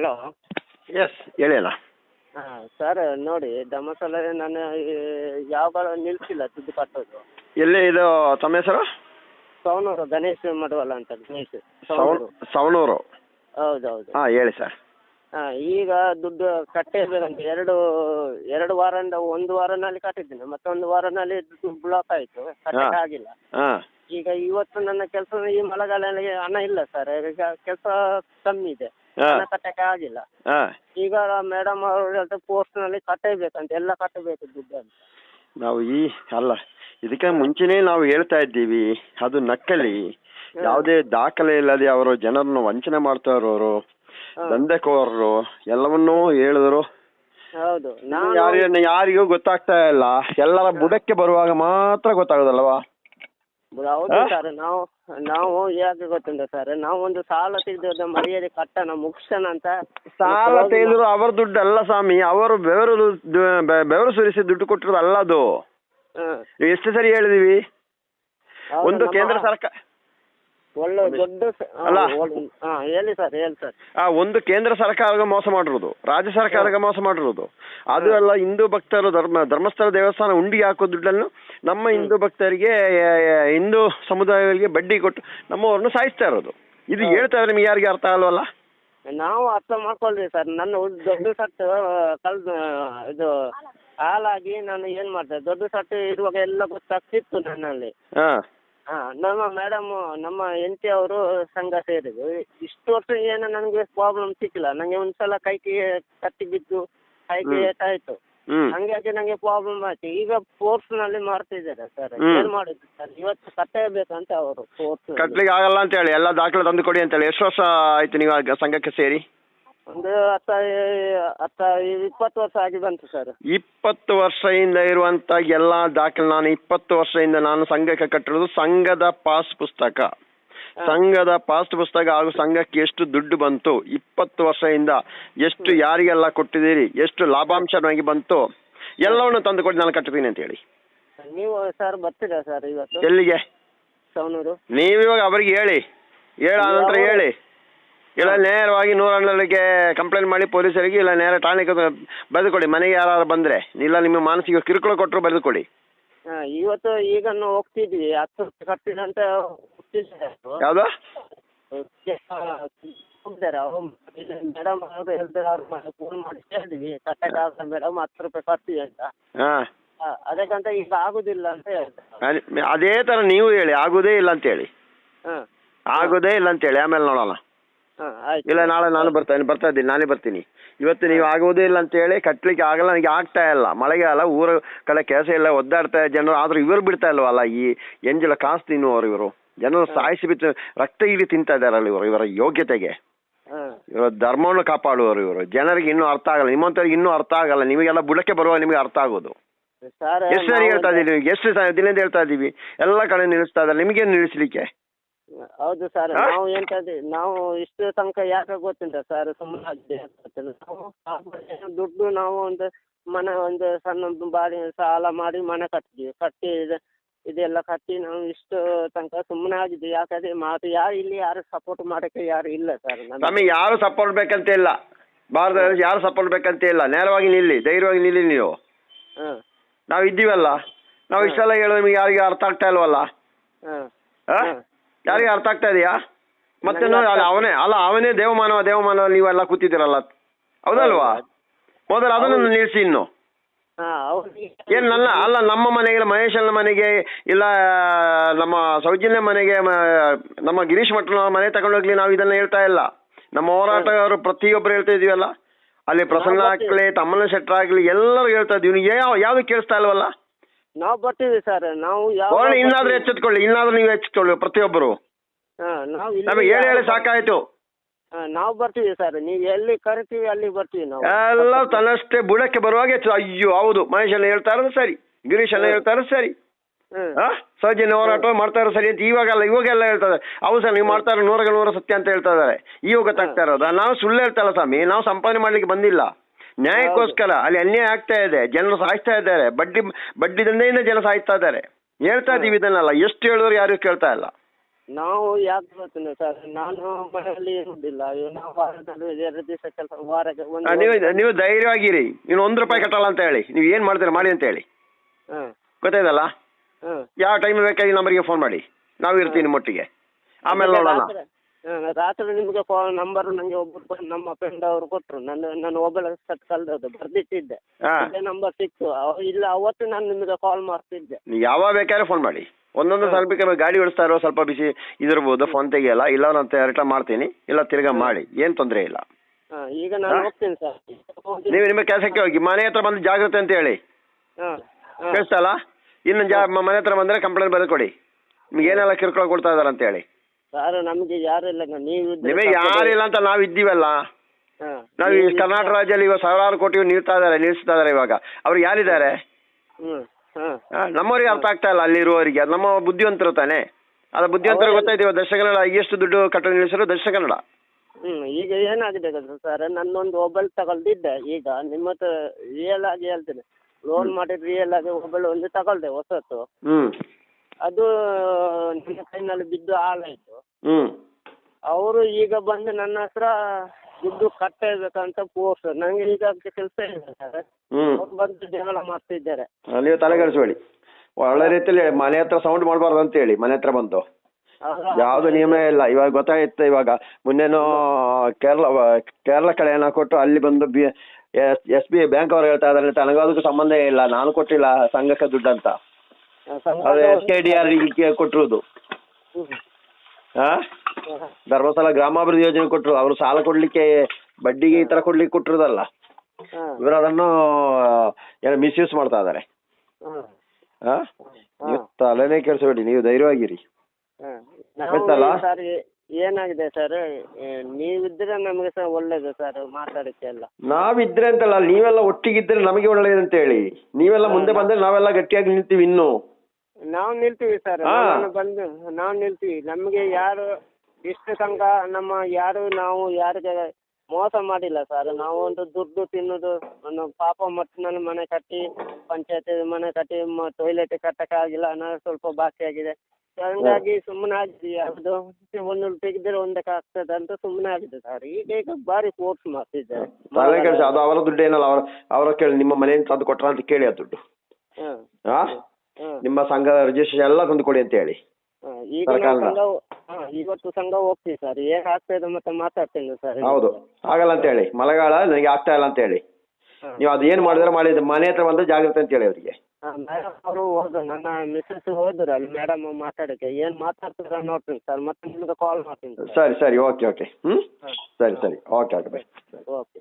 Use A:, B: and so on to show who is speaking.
A: Hello.
B: S ಹೇಳಿ ಅಣ್ಣ
A: ಹಾಂ ಸರ್ ನೋಡಿ ಧಮಸಲ ನಾನು ಯಾವಾಗ ನಿಲ್ಲಿಸಿಲ್ಲ ದುಡ್ಡು ಕಟ್ಟೋದು.
B: ಎಲ್ಲಿ ಇದು ತಮ್ಮ ಹೆಸರು?
A: ಸವಣೂರು ಗಣೇಶ್ ಮಡವಲ್ಲ ಅಂತ ಗಣೇಶ್
B: ಸವನೂರು
A: ಸವಣೂರು.
B: ಹೌದೌದು.
A: ಹೌದು ಹೌದು
B: ಹಾಂ ಹೇಳಿ ಸರ್
A: ಹಾಂ ಈಗ ದುಡ್ಡು ಕಟ್ಟಿರ್ಬೇಕಂತ ಎರಡು ಎರಡು ವಾರದಿಂದ ಒಂದು ವಾರನಲ್ಲಿ ಕಟ್ಟಿದ್ದೀನಿ ಮತ್ತೊಂದು ವಾರನಲ್ಲಿ ದುಡ್ಡು ಬ್ಲಾಕ್ ಆಯಿತು ಆಗಿಲ್ಲ.
B: ಹಾಂ.
A: ಈಗ ಇವತ್ತು ನನ್ನ ಕೆಲಸ ಈ ಮಳೆಗಾಲದಲ್ಲಿ ಹಣ ಇಲ್ಲ ಸರ್ ಈಗ ಕೆಲಸ ಕಮ್ಮಿ ಇದೆ. ಕಟ್ಟಕ್ಕೆ ಆಗಿಲ್ಲ. ಈಗ ಮೇಡಮ್ ಅವರು ಪೋಸ್ಟ್ನಲ್ಲಿ ಕಟ್ಟೇಬೇಕಂತ ಎಲ್ಲ ಕಟ್ಟಬೇಕು ದುಡ್ಡು ಅಂತ.
B: ನಾವು ಈ ಅಲ್ಲ ಇದಕ್ಕೆ ಮುಂಚೆನೇ ನಾವು ಹೇಳ್ತಾ ಇದ್ದೀವಿ ಅದು ನಕಲಿ. ಯಾವುದೇ ದಾಖಲೆ ಇಲ್ಲದೆ ಅವರು ಜನರನ್ನು ವಂಚನೆ ಮಾಡ್ತಾ ಇರೋರು. ದಂಧೆಕೋರರು ಎಲ್ಲವನ್ನೂ ಹೇಳಿದ್ರು.
A: ಹೌದು.
B: ಯಾರಿಗೂ ಗೊತ್ತಾಗ್ತಾ ಇಲ್ಲ. ಎಲ್ಲರ ಬುಡಕ್ಕೆ ಬರುವಾಗ ಮಾತ್ರ ಗೊತ್ತಾಗೋದಲ್ವಾ?
A: ನಾವು ನಾವು ಯಾಕೆ ಗೊತ್ತುಂಟ ಸರ್ ನಾವು ಒಂದು ಸಾಲ ತೆಗೆದು ಮರ್ಯಾದೆ ಕಟ್ಟಣ ಮುಗಿಸೋಣ ಅಂತ
B: ಸಾಲ ತೆಗೆದ್ರು ಅವರ ದುಡ್ಡು ಅಲ್ಲ ಸ್ವಾಮಿ ಅವರು ಬೆವರು ದು- ಬೆ- ಬೆವರು ಸುರಿಸಿ ದುಡ್ಡು ಕೊಟ್ಟಿರೋದು ಅಲ್ಲ ಅದು
A: ಹ್ಮ್.
B: ನೀವು ಎಷ್ಟು ಸರಿ ಹೇಳಿದೀವಿ?
A: ಹೌದು,
B: ಒಂದು
A: ನಮ್ಮ
B: ಕೇಂದ್ರ ಸರ್ಕಾರ
A: ಒಳ್ಳೆ ದೊಡ್ಡ ಸ- ಹಾ,
B: ಅಲ್ಲ.
A: ಒಳ್ಳೆ- ಹಾ ಹೇಳಿ ಸರ್ ಹೇಳಿ ಸರ್.
B: ಆ ಒಂದು ಕೇಂದ್ರ ಸರ್ಕಾರಕ್ಕೆ ಮೋಸ ಮಾಡಿರೋದು. ರಾಜ್ಯ ಸರ್ಕಾರಕ್ಕೆ ಮೋಸ ಮಾಡಿರೋದು. ಅದು ಅಲ್ಲ ಹಿಂದೂ ಭಕ್ತರು ಧರ್ಮ ಧರ್ಮಸ್ಥಳ ದೇವಸ್ಥಾನ ಉಂಡಿ ಹಾಕೋ ದುಡ್ಡನ್ನು ನಮ್ಮ ಹಿಂದೂ ಭಕ್ತರಿಗೆ ಆ, ಆ, ಹಿಂದೂ ಸಮುದಾಯಗಳಿಗೆ ಬಡ್ಡಿ ಕೊಟ್ಟು ನಮ್ಮವ್ರನ್ನ ಸಾಯಿಸ್ತಾ ಇರೋದು. ಇದು ಹೇಳ್ತಾ ಇದ್ರೆ ನಿಮ್ಗೆ ಯಾರಿಗೆ ಅರ್ಥ ಅಲ್ವಲ್ಲ
A: ನಾವು ಅರ್ಥ ಮಾಡ್ಕೊಳ್ರಿ ಸರ್. ನನ್ನ ದೊಡ್ಡ ಸಟ್ಟು ಕಲ್ದು ಇದು ಹಾಳಾಗಿ ನಾನು ಏನ್ ಮಾಡ್ತೇನೆ ದೊಡ್ಡ ಸಟ್ಟು ಇರುವಾಗ ಎಲ್ಲ ಗೊತ್ತಾಗ್ತಿತ್ತು ನನ್ನಲ್ಲಿ.
B: ಹಾಂ.
A: ಹಾ ನಮ್ಮ ಮೇಡಮ್ ನಮ್ಮ ಎಂಟಿ ಅವರು ಸಂಘ ಸೇರಿದ್ರು ಇಷ್ಟು ವರ್ಷ ಏನು ನನಗೆ ಪ್ರಾಬ್ಲಮ್ ಸಿಕ್ಕಿಲ್ಲ. ನನಗೆ ಒಂದ್ಸಲ ಕೈಗೆ ತಟ್ಟಿ ಬಿದ್ದು ಕೈಗೆ
B: ಹ್ಮ್.
A: ಏಟಾಯ್ತು. ಹಂಗಾಗಿ ನನಗೆ ಪ್ರಾಬ್ಲಮ್ ಆಯ್ತು. ಈಗ ಫೋರ್ಸ್ನಲ್ಲಿ ಮಾಡ್ತಿದ್ದಾರೆ ಸರ್ ಏನು ಮಾಡುದು ಸರ್ ಇವತ್ತು ಕಟ್ಟೇಬೇಕಂತ ಅವರು ಫೋರ್ಸ್
B: ಕಟ್ಲಿಕ್ಕೆ ಆಗಲ್ಲ ಅಂತ ಹೇಳಿ. ಎಲ್ಲ ದಾಖಲೆ ತಂದು ಕೊಡಿ ಅಂತ ಹೇಳಿ. ಎಷ್ಟು ವರ್ಷ ಆಯ್ತು ನೀವು ಆ ಸಂಘಕ್ಕೆ ಸೇರಿ?
A: ಒಂದು ಹತ್ತ ಹತ್ತ ಇಪ್ಪತ್ತು ವರ್ಷ ಆಗಿ ಬಂತು ಸರ್.
B: ಇಪ್ಪತ್ತು ವರ್ಷದಿಂದ ಇರುವಂತ ಎಲ್ಲ ದಾಖಲೆ ನಾನು ಇಪ್ಪತ್ತು ವರ್ಷದಿಂದ ನಾನು ಸಂಘಕ್ಕೆ ಕಟ್ಟಿರೋದು ಸಂಘದ ಪಾಸ್ ಪುಸ್ತಕ. ಸಂಘದ ಪಾಸ್ ಪುಸ್ತಕ ಹಾಗೂ ಸಂಘಕ್ಕೆ ಎಷ್ಟು ದುಡ್ಡು ಬಂತು ಇಪ್ಪತ್ತು ವರ್ಷದಿಂದ ಎಷ್ಟು ಯಾರಿಗೆಲ್ಲ ಕೊಟ್ಟಿದ್ದೀರಿ ಎಷ್ಟು ಲಾಭಾಂಶವಾಗಿ ಬಂತು ಎಲ್ಲವನ್ನು ತಂದು ಕೊಟ್ಟು ನಾನು ಕಟ್ತೀನಿ ಅಂತ ಹೇಳಿ.
A: ನೀವು ಸರ್ ಬರ್ತೀರಾ ಸರ್ ಇವತ್ತು?
B: ಎಲ್ಲಿಗೆ?
A: ನೀವು
B: ನೀವಿವಾಗ ಅವರಿಗೆ ಹೇಳಿ. ಹೇಳ ನಂತರ ಹೇಳಿ. ಇಲ್ಲ ನೇರವಾಗಿ ನೂರ ಹನ್ನೆರಡಕ್ಕೆ ಕಂಪ್ಲೇಂಟ್ ಮಾಡಿ ಪೊಲೀಸರಿಗೆ ಇಲ್ಲ ನೇರ ಠಾಣೆಗೆ ಬರೆದು ಕೊಡಿ ಮನೆಗೆ ಯಾರು ಬಂದರೆ. ಇಲ್ಲ ನಿಮ್ಮ ಮಾನಸಿಕ ಕಿರುಕುಳ ಕೊಟ್ಟರು ಬರೆದು ಕೊಡಿ
A: ಹಾ ಇವತ್ತು ಈಗ ನಾವು ಹೋಗ್ತಿದ್ವಿ. ಹತ್ತು ರೂಪಾಯಿ ಕಟ್ಟಿದ ಅಂತ.
B: ಯಾವುದು?
A: ಮೇಡಮ್ ಅವರು ಹೇಳ್ತಾರೆ ಅವ್ರು ಫೋನ್ ಮಾಡಿ ಹೇಳಿದ್ವಿ ಕಟ್ಟಕ್ಕಾಗಲ್ಲ ಮೇಡಮ್ ಹತ್ತು ರೂಪಾಯಿ ಕಟ್ತೀವಿ ಅಂತ.
B: ಹಾಂ.
A: ಹಾ, ಅದಕ್ಕಂತ ಈಗ ಆಗುದಿಲ್ಲ ಅಂತ ಹೇಳ್ತಾರೆ.
B: ಅದೇ ಥರ ನೀವು ಹೇಳಿ. ಆಗೋದೇ ಇಲ್ಲ ಅಂತೇಳಿ
A: ಹಾಂ.
B: ಆಗೋದೇ ಇಲ್ಲ ಅಂತ ಹೇಳಿ. ಆಮೇಲೆ ನೋಡೋಣ.
A: ಹಾಂ ಆಯ್ತು.
B: ಇಲ್ಲ ನಾಳೆ ನಾನು ಬರ್ತೇನೆ ಬರ್ತಾ ಇದ್ದೀನಿ ನಾನೇ ಬರ್ತೀನಿ. ಇವತ್ತು ನೀವು ಆಗೋದೇ ಇಲ್ಲ ಅಂತೇಳಿ ಕಟ್ಟಲಿಕ್ಕೆ ಆಗಲ್ಲ ನನಗೆ ಆಗ್ತಾ ಇಲ್ಲ. ಮಳೆಗಾಲ ಊರ ಕಡೆ ಕೆಲಸ ಇಲ್ಲ ಒದ್ದಾಡ್ತಾ ಜನರು ಆದ್ರೂ ಇವರು ಬಿಡ್ತಾ ಇಲ್ವಲ್ಲ ಈ ಎಂಜಲ ಕಾಸು ತಿನ್ನುವರು ಇವರು. ಜನರು ಸಾಯಿಸಿ ಬಿಟ್ಟು ರಕ್ತ ಇಲ್ಲಿ ತಿಂತಾ ಇದ್ದಾರಲ್ಲ ಇವರು ಇವರ ಯೋಗ್ಯತೆಗೆ. ಇವರ ಧರ್ಮವನ್ನು ಕಾಪಾಡುವವರು ಇವರು. ಜನರಿಗೆ ಇನ್ನೂ ಅರ್ಥ ಆಗಲ್ಲ ನಿಮ್ಮಂಥವ್ರಿಗೆ ಇನ್ನೂ ಅರ್ಥ ಆಗಲ್ಲ ನಿಮಗೆಲ್ಲ ಬುಡಕ್ಕೆ ಬರುವ ನಿಮಗೆ ಅರ್ಥ ಆಗೋದು. ಎಷ್ಟು ಸರಿ ಹೇಳ್ತಾ ಇದ್ದೀವಿ ಎಷ್ಟು ದಿನದಿಂದ ಹೇಳ್ತಾ ಇದ್ದೀವಿ? ಎಲ್ಲ ಕಡೆ ನಿಲ್ಲಿಸ್ತಾ ಇದ್ದಾರೆ ನಿಮಗೇನು ನಿಲ್ಲಿಸ್ಲಿಕ್ಕೆ?
A: ಹೌದು ಸರ್? ನಾವು ಎಂತ ನಾವು ಇಷ್ಟು ತನಕ ಯಾಕೆ ಗೊತ್ತುಂಟ ಸರ್ ಸುಮ್ಮನೆ ಆಗಿದೆ ಅಂತ ನಾವು ದುಡ್ಡು ನಾವು ಒಂದು ಮನೆ ಒಂದು ಸಣ್ಣ ಬಾಡಿ ಸಾಲ ಮಾಡಿ ಮನೆ ಕಟ್ಟಿದ್ವಿ. ಕಟ್ಟಿ ಇದು- ಇದೆಲ್ಲ ಕಟ್ಟಿ ನಾವು ಇಷ್ಟು ತನಕ ಸುಮ್ಮನೆ ಆಗಿದ್ವಿ. ಯಾಕಂದ್ರೆ ಮಾತು ಯಾರು ಇಲ್ಲಿ ಯಾರು ಸಪೋರ್ಟ್ ಮಾಡಕ್ಕೆ ಯಾರು ಇಲ್ಲ ಸರ್
B: ನಮಗೆ ಯಾರು ಸಪೋರ್ಟ್ ಬೇಕಂತ ಇಲ್ಲ. ಭಾರತದಲ್ಲಿ ಯಾರು ಸಪೋರ್ಟ್ ಬೇಕಂತ ಇಲ್ಲ. ನೇರವಾಗಿ ನಿಲ್ಲಿ ಧೈರ್ಯವಾಗಿ ನಿಲ್ಲಿ ನೀವು.
A: ಹಾಂ.
B: ನಾವು ಇದ್ದೀವಲ್ಲ ನಾವು ಇಷ್ಟೆಲ್ಲ ಹೇಳೋದು ನಿಮಗೆ ಯಾರಿಗೆ ಅರ್ಥ ಆಗ್ತಾ ಇಲ್ವಲ್ಲ?
A: ಹಾಂ? ಹಾಂ.
B: ಯಾರಿಗೆ ಅರ್ಥ ಆಗ್ತಾ ಇದೆಯಾ? ಮತ್ತೆ ಅಲ್ಲ ಅವನೇ ಅಲ್ಲ ಅವನೇ ದೇವಮಾನವ ದೇವಮಾನವ ನೀವೆಲ್ಲ ಕೂತಿದ್ದೀರಲ್ಲ. ಹೌದಲ್ವಾ? ಮೊದಲು ಅದನ್ನು ನಿಲ್ಲಿಸಿ ಇನ್ನು. ಏನ್ ನನ್ನ ಅಲ್ಲ ನಮ್ಮ ಮನೆಗೆ ಮಹೇಶನ ಮನೆಗೆ ಇಲ್ಲ ನಮ್ಮ ಸೌಜನ್ಯ ಮನೆಗೆ ನಮ್ಮ ಗಿರೀಶ್ ಮಠನ ಮನೆ ತಗೊಂಡೋಗ್ಲಿ ನಾವು ಇದನ್ನ ಹೇಳ್ತಾ ಇಲ್ಲ. ನಮ್ಮ ಹೋರಾಟಗಾರರು ಪ್ರತಿಯೊಬ್ಬರು ಹೇಳ್ತಾ ಇದೀವಲ್ಲ. ಅಲ್ಲಿ ಪ್ರಸನ್ನ ಆಗ್ಲಿ ತಮ್ಮನ ಶೆಟ್ಟರ್ ಆಗ್ಲಿ ಎಲ್ಲರೂ ಹೇಳ್ತಾ ಇದೀವಿ ಯಾವ ಯಾವ್ದು ಕೇಳಿಸ್ತಾ ಇಲ್ವಲ್ಲ?
A: ನಾವು ಬರ್ತೀವಿ ಸರ್. ನಾವು ಯಾವ
B: ಇನ್ನಾದ್ರೂ ಎಚ್ಚೆತ್ಕೊಳ್ಳಿ. ಇನ್ನಾದ್ರೂ ನೀವು ಎಚ್ಚೆತ್ಕೊಳ್ಳಿ ಪ್ರತಿಯೊಬ್ಬರು.
A: ಹಾ, ನಾವು ಇಲ್ಲಿ
B: ನಮಗೆ ಹೇಳಿ ಹೇಳಿ ಸಾಕಾಯ್ತು.
A: ಹಾಂ ನಾವು ಬರ್ತೀವಿ ಸರ್. ನೀವು ಎಲ್ಲಿ ಕರಿತೀವಿ ಅಲ್ಲಿ ಬರ್ತೀವಿ ನಾವು.
B: ಎಲ್ಲ ತನ್ನಷ್ಟೇ ಬುಡಕ್ಕೆ ಬರುವಾಗ ಎಚ್ಚ- ಅಯ್ಯೋ ಹೌದು. ಮಹೇಶ್ ಎಲ್ಲ ಹೇಳ್ತಾ ಇರೋದು ಸರಿ. ಗಿರೀಶ್ ಎಲ್ಲ ಹೇಳ್ತಾ ಇರೋದು ಸರಿ.
A: ಹ್ಮ್.
B: ಆ? ಸೌಜನ್ಯ ಹೋರಾಟ ಮಾಡ್ತಾ ಇರೋ ಸರಿ ಅಂತ ಇವಾಗೆಲ್ಲ ಇವಾಗೆಲ್ಲ ಹೇಳ್ತಾರೆ ಹೌದು ಸರ್ ನೀವು ಮಾಡ್ತಾ ಇರೋ ನೂರಗೆ ನೂರ ಸತ್ಯ ಅಂತ ಹೇಳ್ತಾ ಇದ್ದಾರೆ. ಇವಾಗ ತಗ್ತಾ ಇರೋದ. ನಾವು ಸುಳ್ಳು ಹೇಳ್ತಲ್ಲ ಸ್ವಾಮಿ. ನಾವು ಸಂಪಾದನೆ ಮಾಡ್ಲಿಕ್ಕೆ ಬಂದಿಲ್ಲ. ನ್ಯಾಯಕ್ಕೋಸ್ಕರ. ಅಲ್ಲಿ ಅನ್ಯಾಯ ಆಗ್ತಾ ಇದೆ ಜನರು ಸಾಯ್ತಾ ಇದ್ದಾರೆ ಬಡ್ಡಿ ಬಡ್ಡಿ ದಂಧೆಯಿಂದ ಜನ ಸಾಯ್ತಾ ಇದ್ದಾರೆ. ಹೇಳ್ತಾ ಇದೀವಿ ಇದನ್ನಲ್ಲ ಎಷ್ಟು ಹೇಳಿದ್ರು ಯಾರು ಕೇಳ್ತಾ ಇಲ್ಲ?
A: ನಾವು ಯಾಕೆ ಗೊತ್ತಿಲ್ಲ ಸರ್ ನಾನು ಮನೆಯಲ್ಲಿ ಇರುವುದಿಲ್ಲ. ನಾವು ವಾರದಲ್ಲಿ ಎರಡು ದಿವಸ ಕೆಲಸ ವಾರಕ್ಕೆ ಒಂದು
B: ನೀವು ನೀವು ಧೈರ್ಯವಾಗಿರಿ. ನೀನು ಒಂದು ರೂಪಾಯಿ ಕಟ್ಟಲ್ಲ ಅಂತ ಹೇಳಿ. ನೀವು ಏನು ಮಾಡ್ತೀರಾ ಮಾಡಿ ಅಂತ ಹೇಳಿ.
A: ಹಾಂ.
B: ಗೊತ್ತಾಯ್ತಲ್ಲ? ಯಾವ ಟೈಮ್ ಬೇಕಾಗಿ ನಂಬರಿಗೆ ಫೋನ್ ಮಾಡಿ. ನಾವು ಇರ್ತೀವಿ ನಿಮ್ಮೊಟ್ಟಿಗೆ. ಆಮೇಲೆ ನೋಡೋಣ.
A: ಹಾಂ, ರಾತ್ರಿ ನಿಮಗೆ ಕಾ ನಂಬರ್ ನನಗೆ ಒಬ್ರು ನಮ್ಮ ಫ್ರೆಂಡ್ ಅವರು ಕೊಟ್ಟರು ನನ್ನ ನಾನು ಒಬ್ಬಳ ಸತ್ ಕಲ್ದದ್ದು ಬರ್ದಿಟ್ಟಿದ್ದೆ.
B: ಹಾಂ.
A: ಅದೇ ನಂಬರ್ ಸಿಕ್ತು. ಅವ- ಇಲ್ಲ ಅವತ್ತು ನಾನು ನಿಮಗೆ ಕಾಲ್ ಮಾಡ್ತಿದ್ದೆ.
B: ನೀವು ಯಾವಾಗ ಬೇಕಾದ್ರೆ ಫೋನ್ ಮಾಡಿ. ಒಂದೊಂದು ಸ್ವಲ್ಪ ಗಾಡಿ ಓಡಿಸ್ತಾ ಇರೋ ಸ್ವಲ್ಪ ಬಿಸಿ ಇದಿರ್ಬೋದು ಫೋನ್ ತೆಗಿಯಲ್ಲ. ಇಲ್ಲ ನಾನು ರಿಟರ್ನ್ ಮಾಡ್ತೀನಿ. ಇಲ್ಲ ತಿರ್ಗಾ ಮಾಡಿ. ಏನು ತೊಂದರೆ ಇಲ್ಲ.
A: ಹಾಂ ಈಗ ನಾನು
B: ಹಾ?
A: ಹೋಗ್ತೀನಿ ಸರ್.
B: ನೀವು ನಿಮ್ಮ ಕೆಲಸಕ್ಕೆ ಹೋಗಿ ಮನೆ ಹತ್ರ ಬಂದು ಜಾಗ್ರತೆ ಅಂತ ಹೇಳಿ.
A: ಹಾಂ ಹಾಂ.
B: ಕೇಳಿಸ್ತಲ್ಲ ಇನ್ನು ಜಾ ಮ- ಮನೆ ಹತ್ರ ಬಂದ್ರೆ ಕಂಪ್ಲೇಂಟ್ ಬರೆದು ಕೊಡಿ. ನಿಮ್ಗೆ ಏನೆಲ್ಲ ಕಿರುಕುಳ ಕೊಡ್ತಾ ಇದಾರೆ ಅಂತ ಹೇಳಿ.
A: ಸರ್ ನಮಗೆ ಯಾರು ಇಲ್ಲ ನೀವು ಇದ್ರೆ
B: ನಿಮಗೆ ಯಾರಿಲ್ಲ ಅಂತ ನಾವು ಇದ್ದೀವಲ್ಲ? ನಾವು ಈ ಕರ್ನಾಟಕ ರಾಜ್ಯದಲ್ಲಿ ಇವಾಗ ಸಾವಿರಾರು ಕೋಟಿ ನೀಡ್ತಾ ಇದ್ದಾರೆ ನಿಲ್ಲಿಸ್ತಾ ಇದ್ದಾರೆ ಇವಾಗ. ಅವ್ರು ಯಾರಿದ್ದಾರೆ? ನಮ್ಮವ್ರಿಗೆ ಅರ್ಥ ಆಗ್ತಾ ಇಲ್ಲ ಅಲ್ಲಿರುವವರಿಗೆ. ನಮ್ಮ ಬುದ್ಧಿವಂತರು ತಾನೆ. ಅದ ಬುದ್ಧಿವಂತರು ಗೊತ್ತಾಯ್ತೀವ ದಕ್ಷಿಣ ಕನ್ನಡ ಎಷ್ಟು ದುಡ್ಡು ಕಟ್ಟಡ ನಿಲ್ಲಿಸರು ದಕ್ಷಿಣ ಕನ್ನಡ.
A: ಹ್ಮ್ ಈಗ ಏನಾಗಿದೆ ಗೊತ್ತಾ ಸರ್ ನನ್ನೊಂದು ಮೊಬೈಲ್ ತಗೊಳ್ದಿದ್ದೆ. ಈಗ ನಿಮ್ಮ ಹತ್ರ ರಿಯಲ್ ಆಗಿ ಹೇಳ್ತೇನೆ. ಲೋನ್ ಮಾಡಿ ರಿಯಲ್ ಆಗಿ ಮೊಬೈಲ್ ಒಂದು ತಗೊಳ್ದೆ
B: ಹೊಸತ್ತು.
A: ಅದು ನನ್ನ ಕೈನಲ್ಲಿ ಬಿದ್ದು ಹಾಳಾಯಿತು.
B: ಹ್ಞೂ
A: ಅವರು ಈಗ ಬಂದು ನನ್ನ ಹತ್ರ ದುಡ್ಡು ಕಟ್ಟಬೇಕಂತ ಪೋಸ್ಟ್ ನನಗೆ ಈಗ ಕೆಲಸ ಇಲ್ಲ ಸರ್.
B: ಹ್ಞೂ
A: ಅವ್ರು ಬಂದು ಜಗಳ ಮಾಡ್ತಿದ್ದಾರೆ.
B: ನೀವು ತಲೆಗೆಡಿಸ್ಬೇಡಿ ಒಳ್ಳೆ ರೀತಿಯಲ್ಲಿ ಮನೆ ಹತ್ರ ಸೌಂಡ್ ಮಾಡಬಾರ್ದು ಅಂತ ಹೇಳಿ ಮನೆ ಹತ್ರ
A: ಬಂತು
B: ಯಾವ್ದು ನಿಯಮ ಇಲ್ಲ. ಇವಾಗ ಗೊತ್ತಾಯ್ತು ಇವಾಗ. ಮೊನ್ನೆನೋ ಕೇರಳ ಕೇರಳ ಕಡೆ ಏನೋ ಕೊಟ್ಟು ಅಲ್ಲಿ ಬಂದು B S S B I bank ಅವ್ರು ಹೇಳ್ತಾ ಇದ್ದಾರೆ ತನಗ ಅದಕ್ಕೂ ಸಂಬಂಧ ಇಲ್ಲ. ನಾನು ಕೊಟ್ಟಿಲ್ಲ ಸಂಘಕ್ಕೆ ದುಡ್ಡು ಅಂತ ಎಸ್ ಕೆ ಡಿ ಆರ್ ಕೊಟ್ಟಿರೋದು. ಧರ್ಮಸ್ಥಳ ಗ್ರಾಮಾಭಿವೃದ್ಧಿ ಯೋಜನೆ ಕೊಟ್ಟರು ಅವರು ಸಾಲ ಕೊಡ್ಲಿಕ್ಕೆ ಬಡ್ಡಿಗೆ ಈ ತರ ಕೊಡ್ಲಿಕ್ಕೆ ಕೊಟ್ಟಿರೋದಲ್ಲ. ಇವರು ಅದನ್ನು ಏನೋ ಮಿಸ್ಯೂಸ್ ಮಾಡ್ತಾ ಇದ್ದಾರೆ ನೀವು ತಲೆನೇ ಕೆಡಿಸಬೇಡಿ ನೀವು ಧೈರ್ಯವಾಗಿರಿ. ಗೊತ್ತಲ್ಲ?
A: ಏನಾಗಿದೆ ಸರ್ ನೀವಿದ್ರೆ ನಮಗೆ ಸರ್ ಒಳ್ಳೇದು ಸರ್ ಮಾತಾಡಕ್ಕೆ ಎಲ್ಲ
B: ನಾವಿದ್ರೆ ಅಂತಲ್ಲ ನೀವೆಲ್ಲ ಒಟ್ಟಿಗಿದ್ರೆ ನಮಗೆ ಒಳ್ಳೇದಂತ ಹೇಳಿ ನೀವೆಲ್ಲ ಮುಂದೆ ಬಂದ್ರೆ ನಾವೆಲ್ಲ ಗಟ್ಟಿಯಾಗಿ ನಿಲ್ತೀವಿ ಇನ್ನು
A: ನಾವು ನಿಲ್ತೀವಿ ಸರ್
B: ಹಾ.
A: ನಾನು ಬಂದು ನಾವು ನಿಲ್ತೀವಿ. ನಮಗೆ ಯಾರು ಇಷ್ಟು ತನಕ ನಮ್ಮ ಯಾರು ನಾವು ಯಾರಿಗೆ ಮೋಸ ಮಾಡಿಲ್ಲ ಸರ್. ನಾವು ಒಂದು ದುಡ್ಡು ತಿನ್ನೋದು ಒಂದು ಪಾಪ ಮಟ್ಟಿನಲ್ಲಿ ಮನೆ ಕಟ್ಟಿ ಪಂಚಾಯತ್ ಮನೆ ಕಟ್ಟಿ ಟಾಯ್ಲೆಟ್ ಕಟ್ಟಕ್ಕಾಗಿಲ್ಲ ಅನ್ನೋದು ಸ್ವಲ್ಪ ಬಾಕಿ ಆಗಿದೆ. ಹಂಗಾಗಿ ಸುಮ್ಮನೆ ಆಗಿದೆ ಅದು ಒಂದು ತೆಗೆದ್ರೆ ಒಂದಕ್ಕೆ ಆಗ್ತದೆ ಅಂತ ಸುಮ್ಮನೆ ಆಗಿದೆ ಸರ್. ಈಗ ಈಗ ಭಾರಿ ಫೋರ್ಸ್ ಮಾಡ್ತಿದ್ದಾರೆ
B: ತಲೆ ಅದು ಅವರ ದುಡ್ಡು ಏನಲ್ಲ ಅವರ ಅವರ ಕೇಳಿ ನಿಮ್ಮ ಮನೆಯಿಂದ ತಂದು ಕೊಟ್ರ ಅಂತ ಕೇಳಿ ಆ ದುಡ್ಡು. ಹಾ. ನಿಮ್ಮ ಸಂಘ ರಿಜಿಸ್ಟ್ರೇಷನ್ ಎಲ್ಲ ತಂದು ಕೊಡಿ ಅಂತ ಹೇಳಿ
A: ಈಗ ನಾವು. ಸಂಘ ಹಾ, ಇವತ್ತು ಸಂಘ ಹೋಗ್ತೀವಿ ಸರ್ ಏನ್ ಇದೆ ಮತ್ತೆ ಮಾತಾಡ್ತೀನಿ ಸರ್
B: ಹೌದು. ಆಗಲ್ಲ ಅಂತ ಹೇಳಿ ಮಳೆಗಾಲ ನನಗೆ ಆಗ್ತಾ ಇಲ್ಲ ಅಂತ ಹೇಳಿ. ನೀವು ಅದು ಏನು ಮಾಡಿದ್ರೆ ಮಾಡಿ ಮನೆ ಹತ್ರ ಬಂದ್ರೆ ಜಾಗ್ರತೆ ಅಂತ ಹೇಳಿ ಅವರಿಗೆ
A: ಮೇಡಮ್ ಅವರು ಹೋದ್ರು. ನನ್ನ ಮಿಸ್ಸಸ್ ಹೋದ್ರು ಅಲ್ಲಿ. ಮೇಡಮ್ ಮಾತಾಡಕ್ಕೆ. ಏನ್ ಮಾತಾಡ್ತೀರ ನೋಡ್ತೀನಿ ಸರ್ ಮತ್ತೆ ನಿಮ್ಗೆ ಕಾಲ್ ಮಾಡ್ತೀನಿ ಸರ್
B: ಸರಿ ಸರಿ. ಓಕೆ ಓಕೆ
A: ಹ್ಮ್?
B: ಸರಿ ಸರಿ. Okay okay bye
A: okay